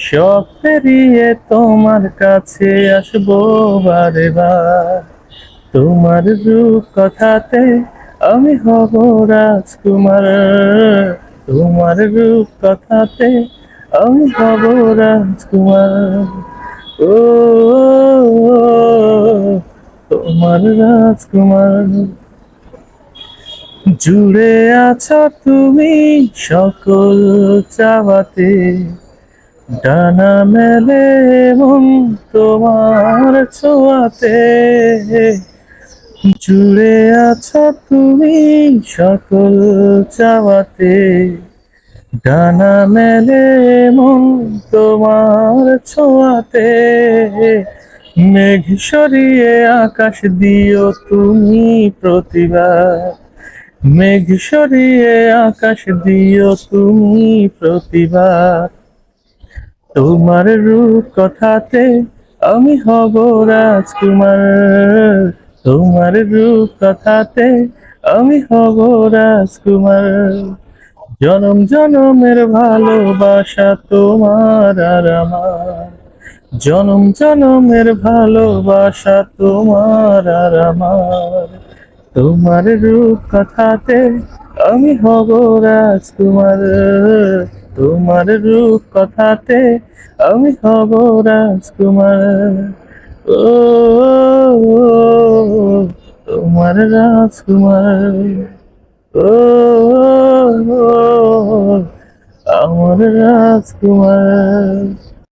সব পেরিয়ে তোমার কাছে আসব বারে বার। তোমার রূপ কথাতে আমি হব রাজকুমার। তোমার রূপ কথাতে আমি হব রাজকুমার। ও, তোমার রাজকুমার। জুড়ে আছো তুমি সকল চাওয়াতে। ডানা মেলে মন তোমার ছোঁয়াতে। জুড়ে আছো তুমি সকল চাওয়াতে। ডানা মেলে মন তোমার ছোঁয়াতে। মেঘ সরিয়ে আকাশ দিও তুমি প্রতিবার। মেঘ সরিয়ে আকাশ দিও তুমি প্রতিবার। তোমার রূপ কথাতে আমি হব রাজকুমার। তোমার রূপ কথাতে আমি হব রাজকুমার। জনম জনমের ভালোবাসা তোমার আর আমার। জনম জনমের ভালোবাসা তোমার আর আমার। তোমার রূপ কথাতে আমি হব রাজকুমার। তোমার রূপ কথাতে আমি হব রাজকুমার। ও তোমার রাজকুমার। ও আমার রাজকুমার।